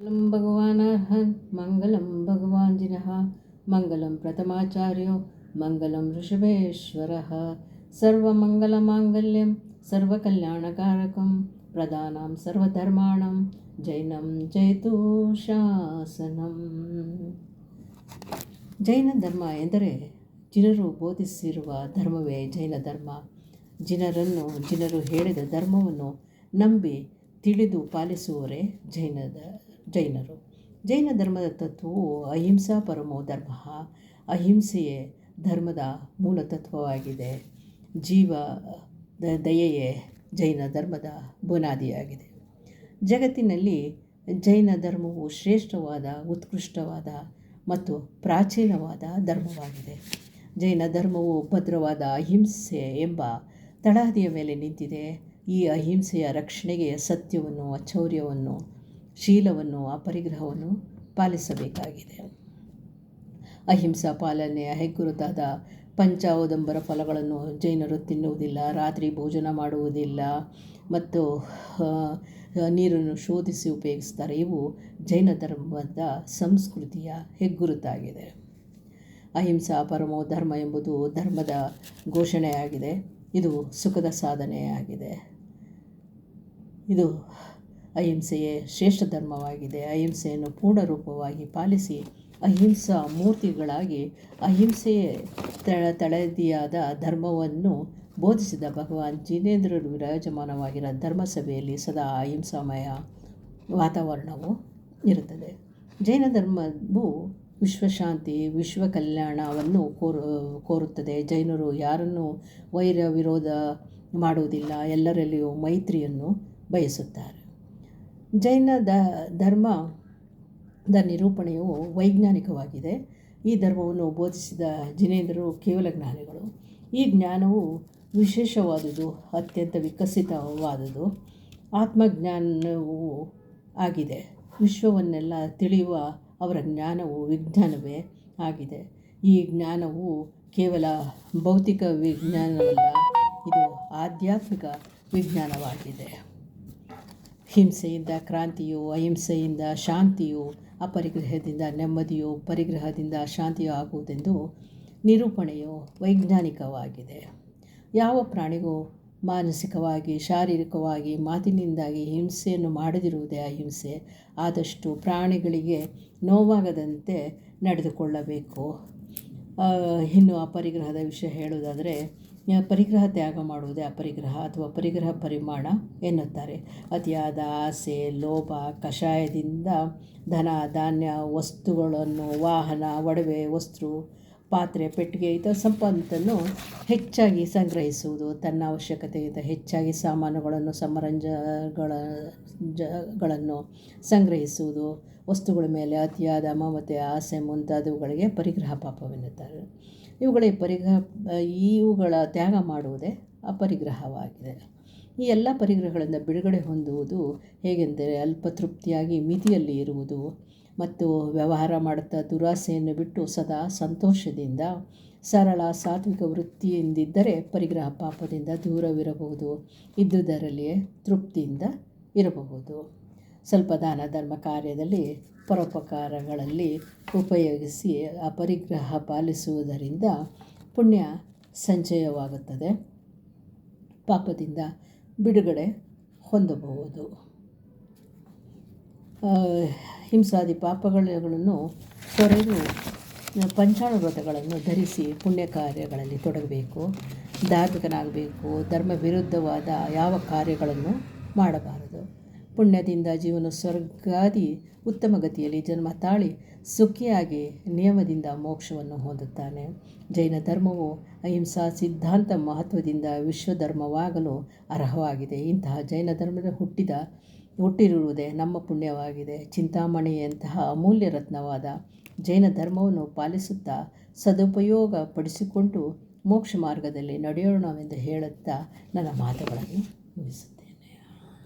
मङ्गलं भगवानर्हन् मङ्गलं भगवाञ्जिनः मङ्गलं प्रथमाचार्यो मङ्गलं ऋषभेश्वरः सर्वमङ्गलमाङ्गल्यं सर्वकल्याणकारकं प्रदानं सर्वधर्माणां जैनं ಜೈತು ಶಾಸನಂ ಜೈನ ಧರ್ಮ ಎಂದರೆ ಜಿನರು ಬೋಧಿಸಿರುವ ಧರ್ಮವೇ ಜೈನ ಧರ್ಮ ಜಿನರನ್ನು ಜಿನರು ಹೇಳಿದ ಧರ್ಮವನ್ನು ನಂಬಿ ತಿಳಿದು ಪಾಲಿಸುವವರೇ ಜೈನದ ಜೈನರು. ಜೈನ ಧರ್ಮದ ತತ್ವವು ಅಹಿಂಸಾ ಪರಮೋ ಧರ್ಮ. ಅಹಿಂಸೆಯೇ ಧರ್ಮದ ಮೂಲ ತತ್ವವಾಗಿದೆ. ಜೀವ ದಯೆಯೇ ಜೈನ ಧರ್ಮದ ಬುನಾದಿಯಾಗಿದೆ. ಜಗತ್ತಿನಲ್ಲಿ ಜೈನ ಧರ್ಮವು ಶ್ರೇಷ್ಠವಾದ, ಉತ್ಕೃಷ್ಟವಾದ ಮತ್ತು ಪ್ರಾಚೀನವಾದ ಧರ್ಮವಾಗಿದೆ. ಜೈನ ಧರ್ಮವು ಭದ್ರವಾದ ಅಹಿಂಸೆ ಎಂಬ ತಳಹದಿಯ ಮೇಲೆ ನಿಂತಿದೆ. ಈ ಅಹಿಂಸೆಯ ರಕ್ಷಣೆಗೆ ಸತ್ಯವನ್ನು, ಅಚೌರ್ಯವನ್ನು ಶೀಲವನ್ನು ಅಪರಿಗ್ರಹವನ್ನು ಪಾಲಿಸಬೇಕಾಗಿದೆ. ಅಹಿಂಸಾ ಪಾಲನೆಯ ಹೆಗ್ಗುರುತಾದ ಪಂಚಾವದಂಬರ ಫಲಗಳನ್ನು ಜೈನರು ತಿನ್ನುವುದಿಲ್ಲ, ರಾತ್ರಿ ಭೋಜನ ಮಾಡುವುದಿಲ್ಲ ಮತ್ತು ನೀರನ್ನು ಶೋಧಿಸಿ ಉಪಯೋಗಿಸ್ತಾರೆ. ಇವು ಜೈನ ಧರ್ಮದ ಸಂಸ್ಕೃತಿಯ ಹೆಗ್ಗುರುತಾಗಿದೆ. ಅಹಿಂಸಾ ಪರಮೋ ಧರ್ಮ ಎಂಬುದು ಧರ್ಮದ ಘೋಷಣೆಯಾಗಿದೆ. ಇದು ಸುಖದ ಸಾಧನೆಯಾಗಿದೆ. ಇದು ಅಹಿಂಸೆಯೇ ಶ್ರೇಷ್ಠ ಧರ್ಮವಾಗಿದೆ. ಅಹಿಂಸೆಯನ್ನು ಪೂರ್ಣ ರೂಪವಾಗಿ ಪಾಲಿಸಿ ಅಹಿಂಸಾ ಮೂರ್ತಿಗಳಾಗಿ ಅಹಿಂಸೆಯೇ ತಳ ತಳದಿಯಾದ ಧರ್ಮವನ್ನು ಬೋಧಿಸಿದ ಭಗವಾನ್ ಜಿನೇಂದ್ರರು ವಿರಾಜಮಾನವಾಗಿರೋ ಧರ್ಮಸಭೆಯಲ್ಲಿ ಸದಾ ಅಹಿಂಸಾಮಯ ವಾತಾವರಣವು ಇರುತ್ತದೆ. ಜೈನ ಧರ್ಮವು ವಿಶ್ವಶಾಂತಿ ವಿಶ್ವ ಕಲ್ಯಾಣವನ್ನು ಕೋರು, ಕೋರುತ್ತದೆ. ಜೈನರು ಯಾರನ್ನು ವೈರ ವಿರೋಧ ಮಾಡುವುದಿಲ್ಲ. ಎಲ್ಲರಲ್ಲಿಯೂ ಮೈತ್ರಿಯನ್ನು ಬಯಸುತ್ತಾರೆ. ಜೈನ ದ ಧರ್ಮದ ನಿರೂಪಣೆಯು ವೈಜ್ಞಾನಿಕವಾಗಿದೆ. ಈ ಧರ್ಮವನ್ನು ಬೋಧಿಸಿದ ಜಿನೇಂದ್ರರು ಕೇವಲ ಜ್ಞಾನಿಗಳು. ಈ ಜ್ಞಾನವು ವಿಶೇಷವಾದುದು, ಅತ್ಯಂತ ವಿಕಸಿತವಾದುದು. ಆತ್ಮಜ್ಞಾನವು ಆಗಿದೆ. ವಿಶ್ವವನ್ನೆಲ್ಲ ತಿಳಿಯುವ ಅವರ ಜ್ಞಾನವು ವಿಜ್ಞಾನವೇ ಆಗಿದೆ. ಈ ಜ್ಞಾನವು ಕೇವಲ ಭೌತಿಕ ವಿಜ್ಞಾನವಲ್ಲ, ಇದು ಆಧ್ಯಾತ್ಮಿಕ ವಿಜ್ಞಾನವಾಗಿದೆ. ಹಿಂಸೆಯಿಂದ ಕ್ರಾಂತಿಯು ಅಹಿಂಸೆಯಿಂದ, ಶಾಂತಿಯು ಅಪರಿಗ್ರಹದಿಂದ, ನೆಮ್ಮದಿಯು ಪರಿಗ್ರಹದಿಂದ, ಶಾಂತಿಯು ಆಗುವುದೆಂದು ನಿರೂಪಣೆಯು ವೈಜ್ಞಾನಿಕವಾಗಿದೆ. ಯಾವ ಪ್ರಾಣಿಗೂ ಮಾನಸಿಕವಾಗಿ, ಶಾರೀರಿಕವಾಗಿ, ಮಾತಿನಿಂದಾಗಿ ಹಿಂಸೆಯನ್ನು ಮಾಡದಿರುವುದೇ ಅಹಿಂಸೆ, ಆದಷ್ಟು ಪ್ರಾಣಿಗಳಿಗೆ ನೋವಾಗದಂತೆ ನಡೆದುಕೊಳ್ಳಬೇಕು. ಇನ್ನು ಅಪರಿಗ್ರಹದ ವಿಷಯ ಹೇಳುವುದಾದರೆ ಪರಿಗ್ರಹ ತ್ಯಾಗ ಮಾಡುವುದೇ ಅಪರಿಗ್ರಹ ಅಥವಾ ಪರಿಗ್ರಹ ಪರಿಮಾಣ ಎನ್ನುತ್ತಾರೆ. ಅತಿಯಾದ ಆಸೆ, ಲೋಭ, ಕಷಾಯದಿಂದ ಧನ, ಧಾನ್ಯ, ವಸ್ತುಗಳನ್ನು, ವಾಹನ, ಒಡವೆ, ವಸ್ತು, ಪಾತ್ರೆ, ಪೆಟ್ಟಿಗೆ ಇತರ ಸಂಪತ್ತನ್ನು ಹೆಚ್ಚಾಗಿ ಸಂಗ್ರಹಿಸುವುದು, ತನ್ನ ಅವಶ್ಯಕತೆಗಿಂತ ಹೆಚ್ಚಾಗಿ ಸಾಮಾನುಗಳನ್ನು ಸಮರಂಜಗಳ ಗಳನ್ನು ಸಂಗ್ರಹಿಸುವುದು, ವಸ್ತುಗಳ ಮೇಲೆ ಅತಿಯಾದ ಮಮತೆ ಆಸೆ ಮುಂತಾದವುಗಳಿಗೆ ಪರಿಗ್ರಹ ಪಾಪವೆನ್ನುತ್ತಾರೆ. ಇವುಗಳಿಗೆ ಪರಿಗ್ರಹ ಇವುಗಳ ತ್ಯಾಗ ಮಾಡುವುದೇ ಅಪರಿಗ್ರಹವಾಗಿದೆ. ಈ ಎಲ್ಲ ಪರಿಗ್ರಹಗಳಿಂದ ಬಿಡುಗಡೆ ಹೊಂದುವುದು ಹೇಗೆಂದರೆ ಅಲ್ಪ ತೃಪ್ತಿಯಾಗಿ ಮಿತಿಯಲ್ಲಿ ಇರುವುದು ಮತ್ತು ವ್ಯವಹಾರ ಮಾಡುತ್ತಾ ದುರಾಸೆಯನ್ನು ಬಿಟ್ಟು ಸದಾ ಸಂತೋಷದಿಂದ, ಸರಳ ಸಾತ್ವಿಕ ವೃತ್ತಿಯಿಂದಿದ್ದರೆ ಪರಿಗ್ರಹ ಪಾಪದಿಂದ ದೂರವಿರಬಹುದು, ಇದ್ದುದರಲ್ಲಿಯೇ ತೃಪ್ತಿಯಿಂದ ಇರಬಹುದು. ಸ್ವಲ್ಪ ದಾನ ಧರ್ಮ ಕಾರ್ಯದಲ್ಲಿ ಪರೋಪಕಾರಗಳಲ್ಲಿ ಉಪಯೋಗಿಸಿ ಅಪರಿಗ್ರಹ ಪಾಲಿಸುವುದರಿಂದ ಪುಣ್ಯ ಸಂಚಯವಾಗುತ್ತದೆ. ಪಾಪದಿಂದ ಬಿಡುಗಡೆ ಹೊಂದಬಹುದು. ಹಿಂಸಾದಿ ಪಾಪಗಳನ್ನು ತೊರೆದು ಪಂಚಾಣವ್ರತಗಳನ್ನು ಧರಿಸಿ ಪುಣ್ಯ ಕಾರ್ಯಗಳಲ್ಲಿ ತೊಡಗಬೇಕು. ಧಾರ್ಮಿಕನಾಗಬೇಕು, ಧರ್ಮ ವಿರುದ್ಧವಾದ ಯಾವ ಕಾರ್ಯಗಳನ್ನು ಮಾಡಬಾರದು. ಪುಣ್ಯದಿಂದ ಜೀವನ ಸ್ವರ್ಗಾದಿ ಉತ್ತಮ ಗತಿಯಲ್ಲಿ ಜನ್ಮ ತಾಳಿ ಸುಖಿಯಾಗಿ ನಿಯಮದಿಂದ ಮೋಕ್ಷವನ್ನು ಹೊಂದುತ್ತಾನೆ. ಜೈನ ಧರ್ಮವು ಅಹಿಂಸಾ ಸಿದ್ಧಾಂತ ಮಹತ್ವದಿಂದ ವಿಶ್ವಧರ್ಮವಾಗಲು ಅರ್ಹವಾಗಿದೆ. ಇಂತಹ ಜೈನ ಧರ್ಮದ ಹುಟ್ಟಿದ, ಹುಟ್ಟಿರುವುದೇ ನಮ್ಮ ಪುಣ್ಯವಾಗಿದೆ. ಚಿಂತಾಮಣಿಯಂತಹ ಅಮೂಲ್ಯ ರತ್ನವಾದ ಜೈನ ಧರ್ಮವನ್ನು ಪಾಲಿಸುತ್ತಾ ಸದುಪಯೋಗ ಪಡಿಸಿಕೊಂಡು ಮೋಕ್ಷ ಮಾರ್ಗದಲ್ಲಿ ನಡೆಯೋಣವೆಂದು ಹೇಳುತ್ತಾ ನನ್ನ ಮಾತುಗಳನ್ನು ಮುಗಿಸುತ್ತೇನೆ.